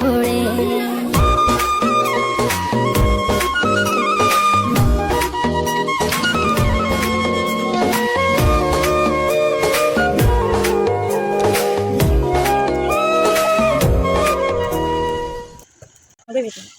পড়ে। হবে বেতন